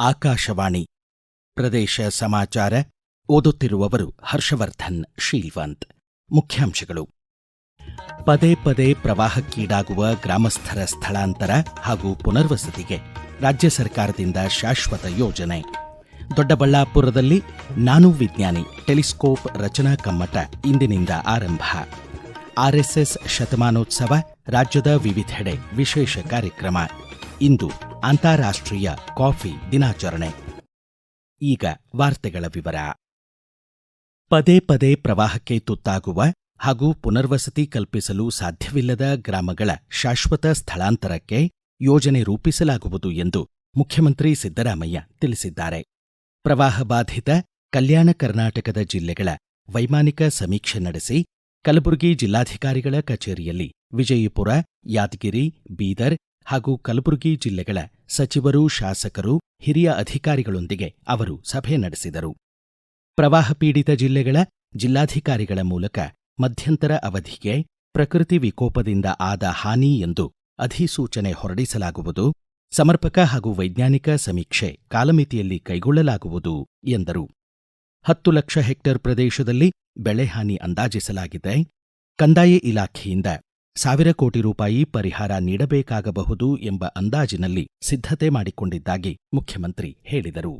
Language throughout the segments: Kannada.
ಆಕಾಶವಾಣಿ. ಪ್ರದೇಶ ಸಮಾಚಾರ ಓದುತ್ತಿರುವವರು ಹರ್ಷವರ್ಧನ್ ಶೀಲ್ವಂತ್ ಮುಖ್ಯಾಂಶಗಳು. ಪದೇ ಪದೇ ಪ್ರವಾಹಕ್ಕೀಡಾಗುವ ಗ್ರಾಮಸ್ಥರ ಸ್ಥಳಾಂತರ ಹಾಗೂ ಪುನರ್ವಸತಿಗೆ ರಾಜ್ಯ ಸರ್ಕಾರದಿಂದ ಶಾಶ್ವತ ಯೋಜನೆ. ದೊಡ್ಡಬಳ್ಳಾಪುರದಲ್ಲಿ ನಾನು ವಿಜ್ಞಾನಿ, ಟೆಲಿಸ್ಕೋಪ್ ರಚನಾ ಕಮ್ಮಟ ಇಂದಿನಿಂದ ಆರಂಭ. ಆರ್ಎಸ್ಎಸ್ ಶತಮಾನೋತ್ಸವ ರಾಜ್ಯದ ವಿವಿಧೆಡೆ ವಿಶೇಷ ಕಾರ್ಯಕ್ರಮ. ಇಂದು ಅಂತಾರಾಷ್ಟ್ರೀಯ ಕಾಫಿ ದಿನಾಚರಣೆ. ಈಗ ವಾರ್ತೆಗಳ ವಿವರ. ಪದೇ ಪದೇ ಪ್ರವಾಹಕ್ಕೆ ತುತ್ತಾಗುವ ಹಾಗೂ ಪುನರ್ವಸತಿ ಕಲ್ಪಿಸಲು ಸಾಧ್ಯವಿಲ್ಲದ ಗ್ರಾಮಗಳ ಶಾಶ್ವತ ಸ್ಥಳಾಂತರಕ್ಕೆ ಯೋಜನೆ ರೂಪಿಸಲಾಗುವುದು ಎಂದು ಮುಖ್ಯಮಂತ್ರಿ ಸಿದ್ದರಾಮಯ್ಯ ತಿಳಿಸಿದ್ದಾರೆ. ಪ್ರವಾಹ ಬಾಧಿತ ಕಲ್ಯಾಣ ಕರ್ನಾಟಕದ ಜಿಲ್ಲೆಗಳ ವೈಮಾನಿಕ ಸಮೀಕ್ಷೆ ನಡೆಸಿ ಕಲಬುರಗಿ ಜಿಲ್ಲಾಧಿಕಾರಿಗಳ ಕಚೇರಿಯಲ್ಲಿ ವಿಜಯಪುರ, ಯಾದಗಿರಿ, ಬೀದರ್ ಹಾಗೂ ಕಲಬುರಗಿ ಜಿಲ್ಲೆಗಳ ಸಚಿವರು, ಶಾಸಕರು, ಹಿರಿಯ ಅಧಿಕಾರಿಗಳೊಂದಿಗೆ ಅವರು ಸಭೆ ನಡೆಸಿದರು. ಪ್ರವಾಹ ಪೀಡಿತ ಜಿಲ್ಲೆಗಳ ಜಿಲ್ಲಾಧಿಕಾರಿಗಳ ಮೂಲಕ ಮಧ್ಯಂತರ ಅವಧಿಗೆ ಪ್ರಕೃತಿ ವಿಕೋಪದಿಂದ ಆದ ಹಾನಿ ಎಂದು ಅಧಿಸೂಚನೆ ಹೊರಡಿಸಲಾಗುವುದು. ಸಮರ್ಪಕ ಹಾಗೂ ವೈಜ್ಞಾನಿಕ ಸಮೀಕ್ಷೆ ಕಾಲಮಿತಿಯಲ್ಲಿ ಕೈಗೊಳ್ಳಲಾಗುವುದು ಎಂದರು. ಹತ್ತು ಲಕ್ಷ ಹೆಕ್ಟೇರ್ ಪ್ರದೇಶದಲ್ಲಿ ಬೆಳೆಹಾನಿ ಅಂದಾಜಿಸಲಾಗಿದೆ. ಕಂದಾಯ ಇಲಾಖೆಯಿಂದ ಸಾವಿರ ಕೋಟಿ ರೂಪಾಯಿ ಪರಿಹಾರ ನೀಡಬೇಕಾಗಬಹುದು ಎಂಬ ಅಂದಾಜಿನಲ್ಲಿ ಸಿದ್ಧತೆ ಮಾಡಿಕೊಂಡಿದ್ದಾಗಿ ಮುಖ್ಯಮಂತ್ರಿ ಹೇಳಿದರು.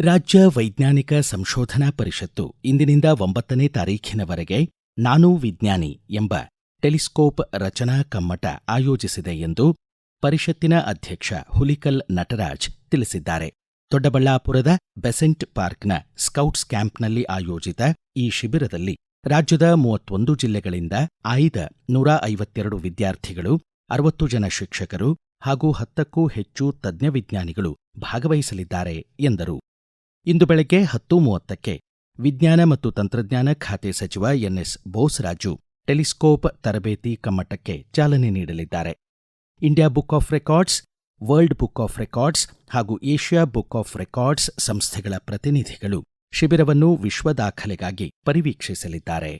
ರಾಜ್ಯ ವೈಜ್ಞಾನಿಕ ಸಂಶೋಧನಾ ಪರಿಷತ್ತು ಇಂದಿನಿಂದ ಒಂಬತ್ತನೇ ತಾರೀಖಿನವರೆಗೆ ನಾನು ವಿಜ್ಞಾನಿ ಎಂಬ ಟೆಲಿಸ್ಕೋಪ್ ರಚನಾ ಕಮ್ಮಟ ಆಯೋಜಿಸಿದೆ ಎಂದು ಪರಿಷತ್ತಿನ ಅಧ್ಯಕ್ಷ ಹುಲಿಕಲ್ ನಟರಾಜ್ ತಿಳಿಸಿದ್ದಾರೆ. ದೊಡ್ಡಬಳ್ಳಾಪುರದ ಬೆಸೆಂಟ್ ಪಾರ್ಕ್ನ ಸ್ಕೌಟ್ಸ್ ಕ್ಯಾಂಪ್ನಲ್ಲಿ ಆಯೋಜಿತ ಈ ಶಿಬಿರದಲ್ಲಿ ರಾಜ್ಯದ ಮೂವತ್ತೊಂದು ಜಿಲ್ಲೆಗಳಿಂದ ಆಯ್ದ ನೂರ ಐವತ್ತೆರಡು ವಿದ್ಯಾರ್ಥಿಗಳು, ಅರವತ್ತು ಜನ ಶಿಕ್ಷಕರು ಹಾಗೂ ಹತ್ತಕ್ಕೂ ಹೆಚ್ಚು ತಜ್ಞ ವಿಜ್ಞಾನಿಗಳು ಭಾಗವಹಿಸಲಿದ್ದಾರೆ ಎಂದರು. ಇಂದು ಬೆಳಗ್ಗೆ ಹತ್ತು ಮೂವತ್ತಕ್ಕೆ ವಿಜ್ಞಾನ ಮತ್ತು ತಂತ್ರಜ್ಞಾನ ಖಾತೆ ಸಚಿವ ಎನ್ಎಸ್ ಬೋಸ್ರಾಜು ಟೆಲಿಸ್ಕೋಪ್ ತರಬೇತಿ ಕಮ್ಮಟಕ್ಕೆ ಚಾಲನೆ ನೀಡಲಿದ್ದಾರೆ. India book of records, world book of records ಹಾಗೂ ಏಷ್ಯಾ ಬುಕ್ ಆಫ್ ರೆಕಾರ್ಡ್ಸ್ ಸಂಸ್ಥೆಗಳ ಪ್ರತಿನಿಧಿಗಳು ಶಿಬಿರವನ್ನು ವಿಶ್ವ ದಾಖಲೆಗಾಗಿ ಪರಿವೀಕ್ಷಿಸಲಿದ್ದಾರೆ.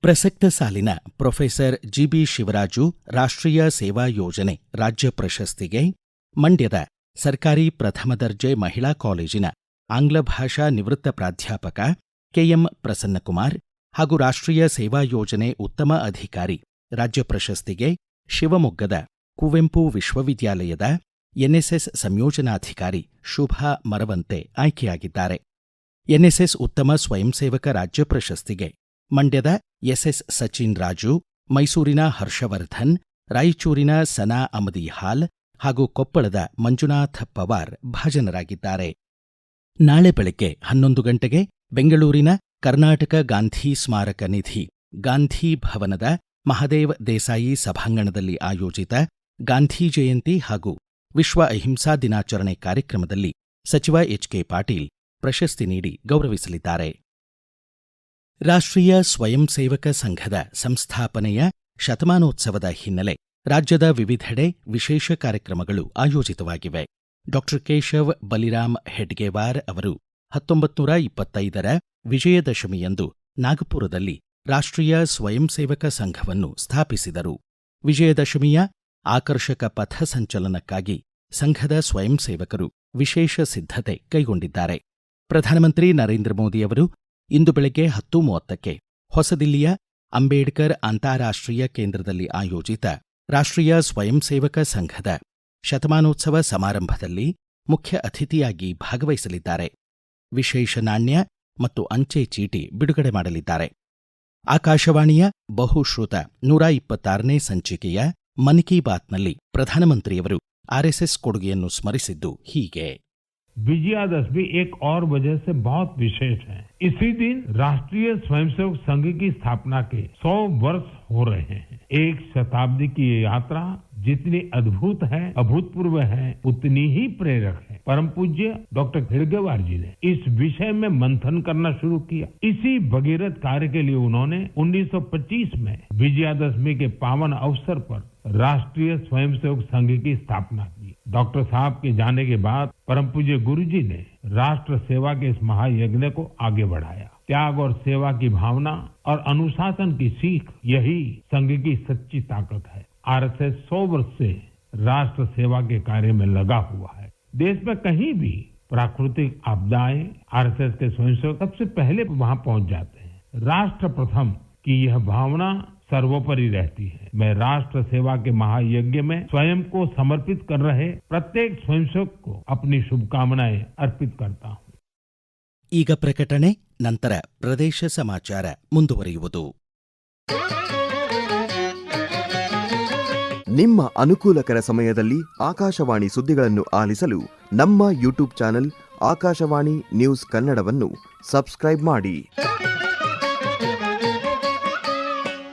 ಪ್ರಸಕ್ತ ಸಾಲಿನ ಪ್ರೊಫೆಸರ್ ಜಿಬಿ ಶಿವರಾಜು ರಾಷ್ಟ್ರೀಯ ಸೇವಾ ಯೋಜನೆ ರಾಜ್ಯ ಪ್ರಶಸ್ತಿಗೆ ಮಂಡ್ಯದ ಸರ್ಕಾರಿ ಪ್ರಥಮ ದರ್ಜೆ ಮಹಿಳಾ ಕಾಲೇಜಿನ ಆಂಗ್ಲ ಭಾಷಾ ನಿವೃತ್ತ ಪ್ರಾಧ್ಯಾಪಕ ಕೆಎಂ ಪ್ರಸನ್ನಕುಮಾರ್ ಹಾಗೂ ರಾಷ್ಟ್ರೀಯ ಸೇವಾ ಯೋಜನೆ ಉತ್ತಮ ಅಧಿಕಾರಿ ರಾಜ್ಯ ಪ್ರಶಸ್ತಿಗೆ ಶಿವಮೊಗ್ಗದ ಕುವೆಂಪು ವಿಶ್ವವಿದ್ಯಾಲಯದ ಎನ್ಎಸ್ಎಸ್ ಸಂಯೋಜನಾಧಿಕಾರಿ ಶುಭಾ ಮರವಂತೆ ಆಯ್ಕೆಯಾಗಿದ್ದಾರೆ. ಎನ್ಎಸ್ಎಸ್ ಉತ್ತಮ ಸ್ವಯಂ ಸೇವಕ ರಾಜ್ಯ ಪ್ರಶಸ್ತಿಗೆ ಮಂಡ್ಯದ ಎಸ್ಎಸ್ ಸಚಿನ್ ರಾಜು, ಮೈಸೂರಿನ ಹರ್ಷವರ್ಧನ್, ರಾಯಚೂರಿನ ಸನಾ ಅಮದಿ ಹಾಲ್ ಹಾಗೂ ಕೊಪ್ಪಳದ ಮಂಜುನಾಥ ಪವಾರ್ ಭಾಜನರಾಗಿದ್ದಾರೆ. ನಾಳೆ ಬೆಳಗ್ಗೆ ಹನ್ನೊಂದು ಗಂಟೆಗೆ ಬೆಂಗಳೂರಿನ ಕರ್ನಾಟಕ ಗಾಂಧಿ ಸ್ಮಾರಕ ನಿಧಿ, ಗಾಂಧಿ ಭವನದ ಮಹದೇವ್ ದೇಸಾಯಿ ಸಭಾಂಗಣದಲ್ಲಿ ಆಯೋಜಿತ ಗಾಂಧಿ ಜಯಂತಿ ಹಾಗೂ ವಿಶ್ವ ಅಹಿಂಸಾ ದಿನಾಚರಣೆ ಕಾರ್ಯಕ್ರಮದಲ್ಲಿ ಸಚಿವ ಎಚ್ಕೆ ಪಾಟೀಲ್ ಪ್ರಶಸ್ತಿ ನೀಡಿ ಗೌರವಿಸಲಿದ್ದಾರೆ. ರಾಷ್ಟ್ರೀಯ ಸ್ವಯಂ ಸೇವಕ ಸಂಘದ ಸಂಸ್ಥಾಪನೆಯ ಶತಮಾನೋತ್ಸವದ ಹಿನ್ನೆಲೆ ರಾಜ್ಯದ ವಿವಿಧೆಡೆ ವಿಶೇಷ ಕಾರ್ಯಕ್ರಮಗಳು ಆಯೋಜಿತವಾಗಿವೆ. ಡಾಕ್ಟರ್ ಕೇಶವ್ ಬಲಿರಾಮ್ ಹೆಡ್ಗೇವಾರ್ ಅವರು ಹತ್ತೊಂಬತ್ತು ಇಪ್ಪತ್ತೈದರ ವಿಜಯದಶಮಿಯಂದು ನಾಗಪುರದಲ್ಲಿ ರಾಷ್ಟ್ರೀಯ ಸ್ವಯಂ ಸೇವಕ ಸಂಘವನ್ನು ಸ್ಥಾಪಿಸಿದರು. ವಿಜಯದಶಮಿಯ ಆಕರ್ಷಕ ಪಥ ಸಂಚಲನಕ್ಕಾಗಿ ಸಂಘದ ಸ್ವಯಂ ಸೇವಕರು ವಿಶೇಷ ಸಿದ್ಧತೆ ಕೈಗೊಂಡಿದ್ದಾರೆ. ಪ್ರಧಾನಮಂತ್ರಿ ನರೇಂದ್ರ ಮೋದಿಯವರು ಇಂದು ಬೆಳಗ್ಗೆ ಹತ್ತು ಮೂವತ್ತಕ್ಕೆ ಹೊಸದಿಲ್ಲಿಯ ಅಂಬೇಡ್ಕರ್ ಅಂತಾರಾಷ್ಟ್ರೀಯ ಕೇಂದ್ರದಲ್ಲಿ ಆಯೋಜಿತ ರಾಷ್ಟ್ರೀಯ ಸ್ವಯಂ ಸೇವಕ ಸಂಘದ ಶತಮಾನೋತ್ಸವ ಸಮಾರಂಭದಲ್ಲಿ ಮುಖ್ಯ ಅತಿಥಿಯಾಗಿ ಭಾಗವಹಿಸಲಿದ್ದಾರೆ. ವಿಶೇಷ ನಾಣ್ಯ ಮತ್ತು ಅಂಚೆ ಚೀಟಿ ಬಿಡುಗಡೆ ಮಾಡಲಿದ್ದಾರೆ. ಆಕಾಶವಾಣಿಯ ಬಹುಶ್ರುತ ನೂರ ಇಪ್ಪತ್ತಾರನೇ ಸಂಚಿಕೆಯ ಮನ್ ಕಿ ಬಾತ್ನಲ್ಲಿ ಪ್ರಧಾನಮಂತ್ರಿಯವರು ಆರ್ಎಸ್ಎಸ್ ಕೊಡುಗೆಯನ್ನು ಸ್ಮರಿಸಿದ್ದು ಹೀಗೆ. विजयादशमी एक और वजह से बहुत विशेष है। इसी दिन राष्ट्रीय स्वयंसेवक संघ की स्थापना के 100 वर्ष हो रहे हैं। एक शताब्दी की ये यात्रा जितनी अद्भुत है, अभूतपूर्व है, उतनी ही प्रेरक है। परम पूज्य डॉक्टर खिड़गेवार जी ने इस विषय में मंथन करना शुरू किया। इसी भगीरथ कार्य के लिए उन्होंने 1925 में विजयादशमी के पावन अवसर पर राष्ट्रीय स्वयंसेवक संघ की स्थापना की। डॉक्टर साहब के जाने के बाद परम पूज्य गुरु जी ने राष्ट्र सेवा के इस महायज्ञ को आगे बढ़ाया। त्याग और सेवा की भावना और अनुशासन की सीख, यही संघ की सच्ची ताकत है। आरएसएस सौ वर्ष से राष्ट्र सेवा के कार्य में लगा हुआ है। देश में कहीं भी प्राकृतिक आपदाएँ आरएसएस के स्वयंसेवक सबसे पहले वहाँ पहुँच जाते हैं। राष्ट्र प्रथम की यह भावना सर्वोपरि रहती है मैं राष्ट्र सेवा के महायज्ञ में स्वयं को समर्पित कर रहे प्रत्येक स्वयंसेवक को अपनी शुभकामनाएं अर्पित करता हूं ಈಗ ಪ್ರಕಟಣೆ ನಂತರ ಪ್ರದೇಶ ಸಮಾಚಾರ ಮುಂದುವರಿಯುವುದು ನಿಮ್ಮ ಅನುಕೂಲಕರ ಸಮಯದಲ್ಲಿ ಆಕಾಶವಾಣಿ ಸುದ್ದಿಗಳನ್ನು ಆಲಿಸಲು ನಮ್ಮ ಯೂಟ್ಯೂಬ್ ಚಾನೆಲ್ ಆಕಾಶವಾಣಿ ನ್ಯೂಸ್ ಕನ್ನಡವನ್ನು ಸಬ್ಸ್ಕ್ರೈಬ್ ಮಾಡಿ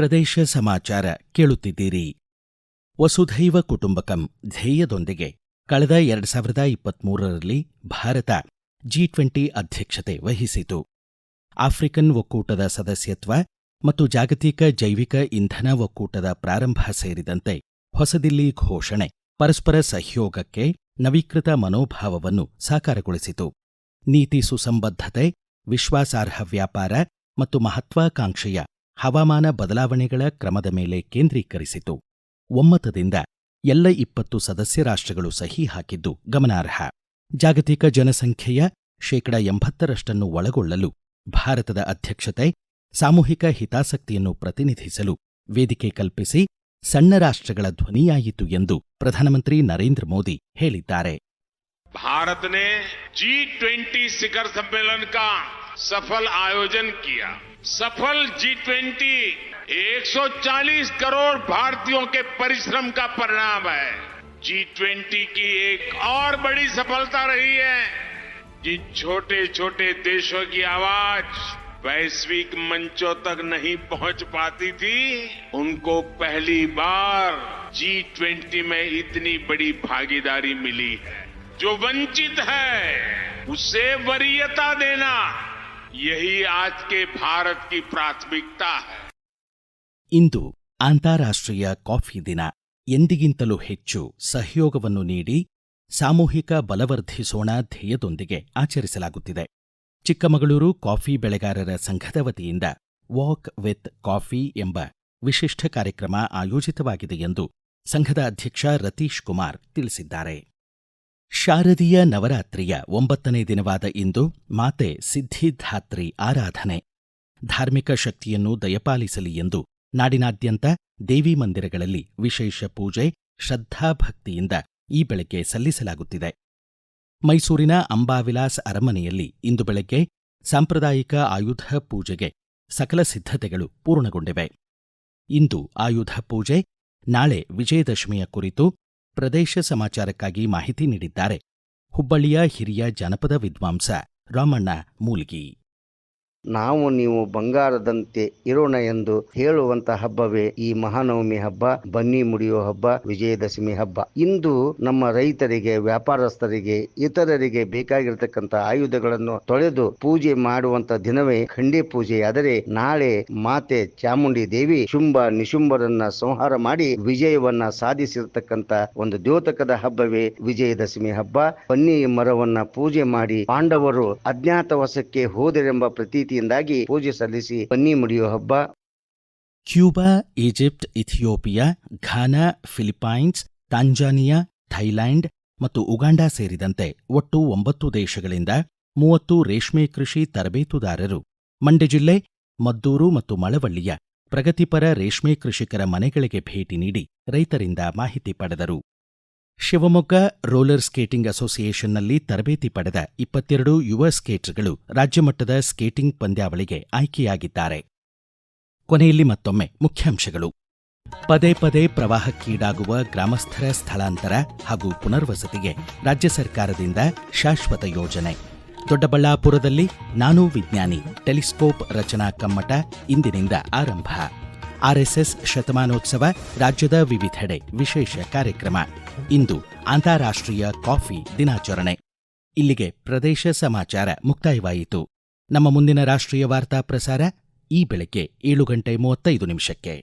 ಪ್ರದೇಶ ಸಮಾಚಾರ ಕೇಳುತ್ತಿದ್ದೀರಿ. ವಸುಧೈವ ಕುಟುಂಬಕಂ ಧ್ಯೇಯದೊಂದಿಗೆ ಕಳೆದ ಎರಡು ಸಾವಿರದ ಇಪ್ಪತ್ಮೂರರಲ್ಲಿ ಭಾರತ ಜಿ ಟ್ವೆಂಟಿ ಅಧ್ಯಕ್ಷತೆ ವಹಿಸಿತು. ಆಫ್ರಿಕನ್ ಒಕ್ಕೂಟದ ಸದಸ್ಯತ್ವ ಮತ್ತು ಜಾಗತಿಕ ಜೈವಿಕ ಇಂಧನ ಒಕ್ಕೂಟದ ಪ್ರಾರಂಭ ಸೇರಿದಂತೆ ಹೊಸದಿಲ್ಲಿ ಘೋಷಣೆ ಪರಸ್ಪರ ಸಹಯೋಗಕ್ಕೆ ನವೀಕೃತ ಮನೋಭಾವವನ್ನು ಸಾಕಾರಗೊಳಿಸಿತು. ನೀತಿ ಸುಸಂಬದ್ಧತೆ, ವಿಶ್ವಾಸಾರ್ಹ ವ್ಯಾಪಾರ ಮತ್ತು ಮಹತ್ವಾಕಾಂಕ್ಷೆಯ ಹವಾಮಾನ ಬದಲಾವಣೆಗಳ ಕ್ರಮದ ಮೇಲೆ ಕೇಂದ್ರೀಕರಿಸಿತು ಒಮ್ಮತದಿಂದ ಎಲ್ಲ ಇಪ್ಪತ್ತು ಸದಸ್ಯ ರಾಷ್ಟ್ರಗಳು ಸಹಿ ಹಾಕಿದ್ದು ಗಮನಾರ್ಹ ಜಾಗತಿಕ ಜನಸಂಖ್ಯೆಯ ಶೇಕಡ ಎಂಬತ್ತರಷ್ಟನ್ನು ಒಳಗೊಳ್ಳಲು ಭಾರತದ ಅಧ್ಯಕ್ಷತೆ ಸಾಮೂಹಿಕ ಹಿತಾಸಕ್ತಿಯನ್ನು ಪ್ರತಿನಿಧಿಸಲು ವೇದಿಕೆ ಕಲ್ಪಿಸಿ ಸಣ್ಣ ರಾಷ್ಟ್ರಗಳ ಧ್ವನಿಯಾಯಿತು ಎಂದು ಪ್ರಧಾನಮಂತ್ರಿ ನರೇಂದ್ರ ಮೋದಿ ಹೇಳಿದ್ದಾರೆ भारत ने जी ट्वेंटी शिखर सम्मेलन का सफल आयोजन किया सफल जी ट्वेंटी 140 करोड़ भारतीयों के परिश्रम का परिणाम है। जी ट्वेंटी की एक और बड़ी सफलता रही है। जिन छोटे छोटे देशों की आवाज़ वैश्विक मंचों तक नहीं पहुँच पाती थी, उनको पहली बार जी ट्वेंटी में इतनी बड़ी भागीदारी मिली है। जो वंचित है, उसे वरीयता देना यही आज के भारत की प्राथमिकता है ಇಂದು ಅಂತಾರಾಷ್ಟ್ರೀಯ ಕಾಫಿ ದಿನ ಎಂದಿಗಿಂತಲೂ ಹೆಚ್ಚು ಸಹಯೋಗವನ್ನು ನೀಡಿ ಸಾಮೂಹಿಕ ಬಲವರ್ಧಿಸೋಣ ಧ್ಯೇಯದೊಂದಿಗೆ ಆಚರಿಸಲಾಗುತ್ತಿದೆ ಚಿಕ್ಕಮಗಳೂರು ಕಾಫಿ ಬೆಳೆಗಾರರ ಸಂಘದ ವತಿಯಿಂದ ವಾಕ್ ವಿತ್ ಕಾಫಿ ಎಂಬ ವಿಶಿಷ್ಟ ಕಾರ್ಯಕ್ರಮ ಆಯೋಜಿತವಾಗಿದೆ ಎಂದು ಸಂಘದ ಅಧ್ಯಕ್ಷ ರತೀಶ್ ಕುಮಾರ್ ತಿಳಿಸಿದ್ದಾರೆ ಶಾರದೀಯ ನವರಾತ್ರಿಯ ಒಂಬತ್ತನೇ ದಿನವಾದ ಇಂದು ಮಾತೆ ಸಿದ್ಧಿಧಾತ್ರಿ ಆರಾಧನೆ. ಧಾರ್ಮಿಕ ಶಕ್ತಿಯನ್ನು ದಯಪಾಲಿಸಲಿ ಎಂದು ನಾಡಿನಾದ್ಯಂತ ದೇವಿ ಮಂದಿರಗಳಲ್ಲಿ ವಿಶೇಷ ಪೂಜೆ ಶ್ರದ್ಧಾಭಕ್ತಿಯಿಂದ ಈ ಬೆಳಗ್ಗೆ ಸಲ್ಲಿಸಲಾಗುತ್ತಿದೆ. ಮೈಸೂರಿನ ಅಂಬಾವಿಲಾಸ್ ಅರಮನೆಯಲ್ಲಿ ಇಂದು ಬೆಳಗ್ಗೆ ಸಾಂಪ್ರದಾಯಿಕ ಆಯುಧ ಪೂಜೆಗೆ ಸಕಲ ಸಿದ್ಧತೆಗಳು ಪೂರ್ಣಗೊಂಡಿವೆ. ಇಂದು ಆಯುಧ ಪೂಜೆ, ನಾಳೆ ವಿಜಯದಶಮಿಯ ಕುರಿತು ಪ್ರದೇಶ ಸಮಾಚಾರಕ್ಕಾಗಿ ಮಾಹಿತಿ ನೀಡಿದ್ದಾರೆ. ಹುಬ್ಬಳ್ಳಿಯ ಹಿರಿಯ ಜನಪದ ವಿದ್ವಾಂಸ ರಾಮಣ್ಣ ಮೂಲ್ಗಿ. ನಾವು ನೀವು ಬಂಗಾರದಂತೆ ಇರೋಣ ಎಂದು ಹೇಳುವಂತ ಹಬ್ಬವೇ ಈ ಮಹಾನವಮಿ ಹಬ್ಬ, ಬನ್ನಿ ಮುಡಿಯುವ ಹಬ್ಬ, ವಿಜಯದಶಮಿ ಹಬ್ಬ. ಇಂದು ನಮ್ಮ ರೈತರಿಗೆ, ವ್ಯಾಪಾರಸ್ಥರಿಗೆ, ಇತರರಿಗೆ ಬೇಕಾಗಿರತಕ್ಕಂತ ಆಯುಧಗಳನ್ನು ತೊಳೆದು ಪೂಜೆ ಮಾಡುವಂತ ದಿನವೇ ಖಂಡಿ ಪೂಜೆ. ಆದರೆ ನಾಳೆ ಮಾತೆ ಚಾಮುಂಡಿ ದೇವಿ ಶುಂಭ ನಿಶುಂಭರನ್ನ ಸಂಹಾರ ಮಾಡಿ ವಿಜಯವನ್ನ ಸಾಧಿಸಿರತಕ್ಕಂತ ಒಂದು ದ್ಯೋತಕದ ಹಬ್ಬವೇ ವಿಜಯದಶಮಿ ಹಬ್ಬ. ಬನ್ನಿ ಮರವನ್ನ ಪೂಜೆ ಮಾಡಿ ಪಾಂಡವರು ಅಜ್ಞಾತವಾಸಕ್ಕೆ ಹೋದರೆಂಬ ಪ್ರತೀತಿಯಿಂದಾಗಿ ಪೂಜೆ ಸಲ್ಲಿಸಿ ಬನ್ನಿ ಮುಡಿಯುವ ಹಬ್ಬ. Cuba, Egypt, Ethiopia, Ghana Philippines Tanzania, Thailand ಮತ್ತು ಉಗಾಂಡ ಸೇರಿದಂತೆ ಒಟ್ಟು ಒಂಬತ್ತು ದೇಶಗಳಿಂದ ಮೂವತ್ತು ರೇಷ್ಮೆ ಕೃಷಿ ತರಬೇತುದಾರರು. ಮಂಡ್ಯ ಜಿಲ್ಲೆ, ಮದ್ದೂರು ಮತ್ತು ಮಳವಳ್ಳಿಯ ಪ್ರಗತಿಪರ ರೇಷ್ಮೆ ಕೃಷಿಕರ ಮನೆಗಳಿಗೆ ಭೇಟಿ ನೀಡಿ ರೈತರಿಂದ ಮಾಹಿತಿ ಪಡೆದರು. ಶಿವಮೊಗ್ಗ ರೋಲರ್ ಸ್ಕೇಟಿಂಗ್ ಅಸೋಸಿಯೇಷನ್ನಲ್ಲಿ ತರಬೇತಿ ಪಡೆದ ಇಪ್ಪತ್ತೆರಡು ಯುವ ಸ್ಕೇಟರ್ಗಳು ರಾಜ್ಯಮಟ್ಟದ ಸ್ಕೇಟಿಂಗ್ ಪಂದ್ಯಾವಳಿಗೆ ಆಯ್ಕೆಯಾಗಿದ್ದಾರೆ. ಕೊನೆಯಲ್ಲಿ ಮತ್ತೊಮ್ಮೆ ಮುಖ್ಯಾಂಶಗಳು. ಪದೇ ಪದೇ ಪ್ರವಾಹಕ್ಕೀಡಾಗುವ ಗ್ರಾಮಸ್ಥರ ಸ್ಥಳಾಂತರ ಹಾಗೂ ಪುನರ್ವಸತಿಗೆ ರಾಜ್ಯ ಸರ್ಕಾರದಿಂದ ಶಾಶ್ವತ ಯೋಜನೆ. ದೊಡ್ಡಬಳ್ಳಾಪುರದಲ್ಲಿ ನಾನು ವಿಜ್ಞಾನಿ ಟೆಲಿಸ್ಕೋಪ್ ರಚನಾ ಕಮ್ಮಟ ಇಂದಿನಿಂದ ಆರಂಭ. ಆರ್ಎಸ್ಎಸ್ ಶತಮಾನೋತ್ಸವ ರಾಜ್ಯದ ವಿವಿಧೆಡೆ ವಿಶೇಷ ಕಾರ್ಯಕ್ರಮ. ಇಂದು ಅಂತಾರಾಷ್ಟ್ರೀಯ ಕಾಫಿ ದಿನಾಚರಣೆ. ಇಲ್ಲಿಗೆ ಪ್ರದೇಶ ಸಮಾಚಾರ ಮುಕ್ತಾಯವಾಯಿತು. ನಮ್ಮ ಮುಂದಿನ ರಾಷ್ಟ್ರೀಯ ವಾರ್ತಾ ಪ್ರಸಾರ ಈ ಬೆಳಗ್ಗೆ ಏಳು ಗಂಟೆ ಮೂವತ್ತೈದು ನಿಮಿಷಕ್ಕೆ.